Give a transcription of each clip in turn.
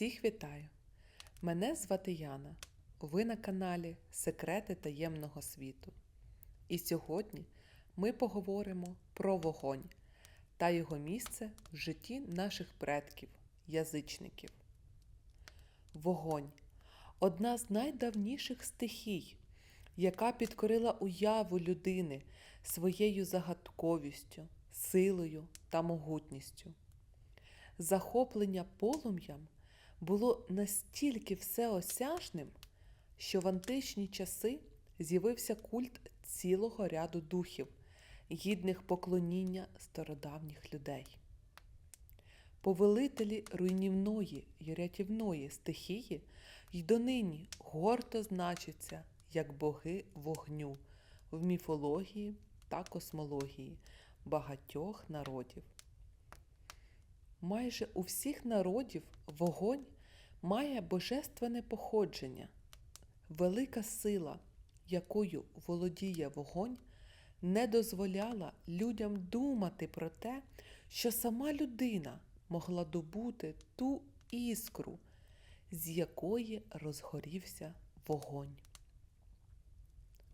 Всіх вітаю! Мене звати Яна. Ви на каналі Секрети таємного світу. І сьогодні ми поговоримо про вогонь та його місце в житті наших предків, язичників. Вогонь одна з найдавніших стихій, яка підкорила уяву людини своєю загадковістю, силою та могутністю. Захоплення полум'ям було настільки всеосяжним, що в античні часи з'явився культ цілого ряду духів, гідних поклоніння стародавніх людей. Повелителі руйнівної й рятівної стихії й донині гордо значаться як боги вогню в міфології та космології багатьох народів. Майже у всіх народів вогонь має божественне походження, велика сила, якою володіє вогонь, не дозволяла людям думати про те, що сама людина могла добути ту іскру, з якої розгорівся вогонь.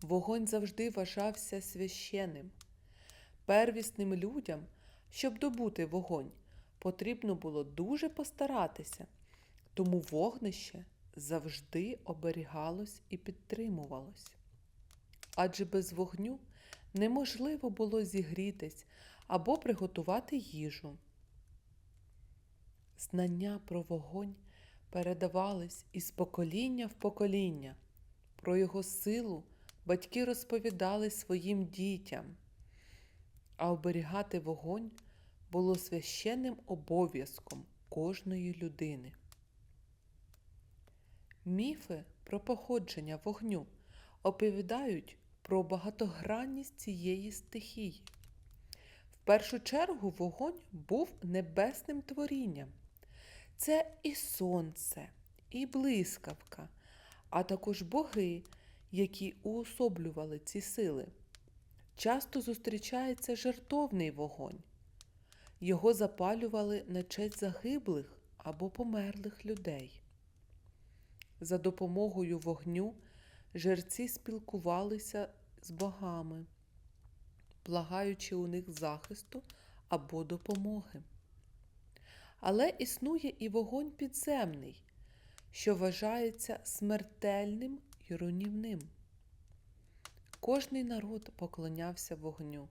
Вогонь завжди вважався священним. Первісним людям, щоб добути вогонь, потрібно було дуже постаратися, тому вогнище завжди оберігалось і підтримувалось. Адже без вогню неможливо було зігрітись або приготувати їжу. Знання про вогонь передавались із покоління в покоління. Про його силу батьки розповідали своїм дітям, а оберігати вогонь було священним обов'язком кожної людини. Міфи про походження вогню оповідають про багатогранність цієї стихії. В першу чергу вогонь був небесним творінням. Це і сонце, і блискавка, а також боги, які уособлювали ці сили. Часто зустрічається жертовний вогонь. Його запалювали на честь загиблих або померлих людей. За допомогою вогню жерці спілкувалися з богами, благаючи у них захисту або допомоги. Але існує і вогонь підземний, що вважається смертельним і руйнівним. Кожний народ поклонявся вогню.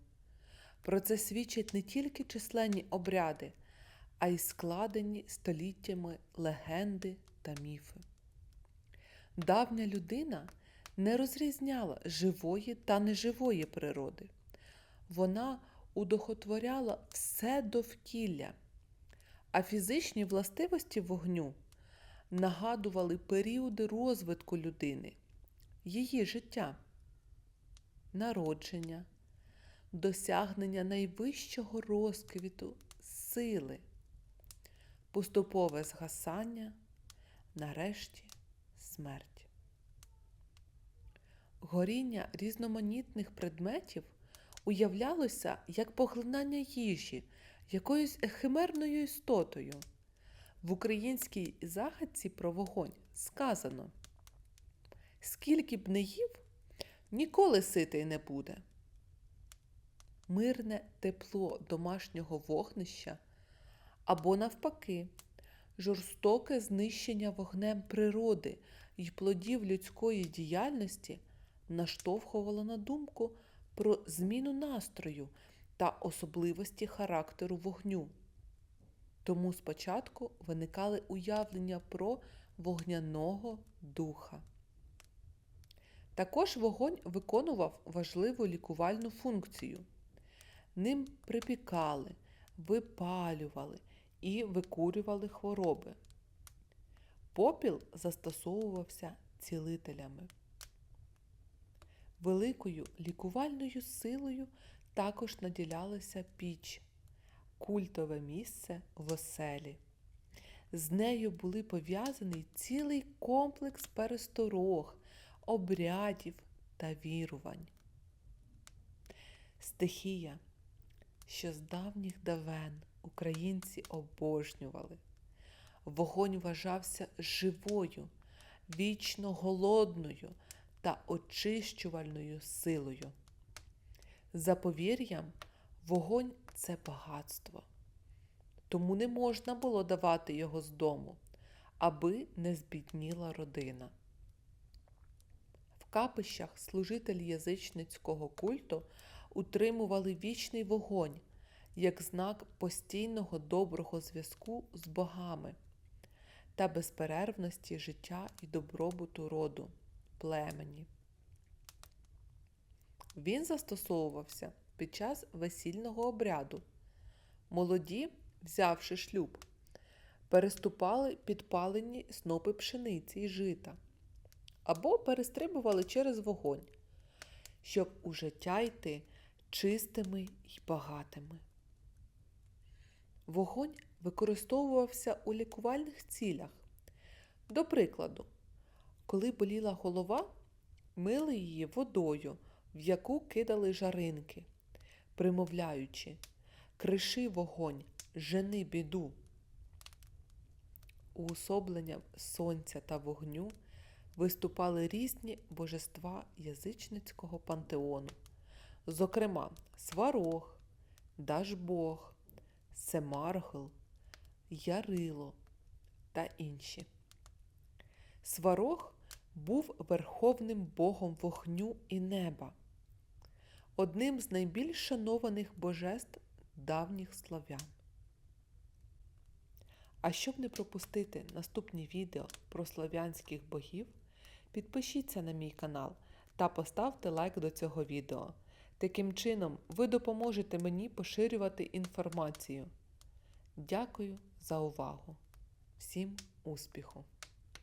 Про це свідчать не тільки численні обряди, а й складені століттями легенди та міфи. Давня людина не розрізняла живої та неживої природи. Вона удохотворяла все довкілля, а фізичні властивості вогню нагадували періоди розвитку людини, її життя, народження досягнення найвищого розквіту сили, поступове згасання, нарешті смерть. Горіння різноманітних предметів уявлялося як поглинання їжі якоюсь ехимерною істотою. В українській загадці про вогонь сказано: скільки б не їв, ніколи ситий не буде мирне тепло домашнього вогнища або, навпаки, жорстоке знищення вогнем природи і плодів людської діяльності наштовхувало на думку про зміну настрою та особливості характеру вогню. Тому спочатку виникали уявлення про вогняного духа. Також вогонь виконував важливу лікувальну функцію. Ним припікали, випалювали і викурювали хвороби. Попіл застосовувався цілителями. Великою лікувальною силою також наділялася піч, культове місце в оселі. З нею були пов'язаний цілий комплекс пересторог, обрядів та вірувань. Стихія що з давніх давен українці обожнювали. Вогонь вважався живою, вічно голодною та очищувальною силою. За повір'ям, вогонь це багатство, тому не можна було давати його з дому, аби не збідніла родина. В капищах служителі язичницького культу утримували вічний вогонь як знак постійного доброго зв'язку з богами та безперервності життя і добробуту роду, племені. Він застосовувався під час весільного обряду. Молоді, взявши шлюб, переступали підпалені снопи пшениці і жита або перестрибували через вогонь, щоб у життя йти чистими й багатими. Вогонь використовувався у лікувальних цілях. До прикладу, коли боліла голова, мили її водою, в яку кидали жаринки, примовляючи Криши вогонь, жени біду. Уособленням сонця та вогню виступали різні божества язичницького пантеону, зокрема Сварог, Дажбог, Семаргл, Ярило та інші. Сварог був верховним богом вогню і неба, одним з найбільш шанованих божеств давніх славян. А щоб не пропустити наступні відео про слав'янських богів, підпишіться на мій канал та поставте лайк до цього відео. Таким чином, ви допоможете мені поширювати інформацію. Дякую за увагу! Всім успіху!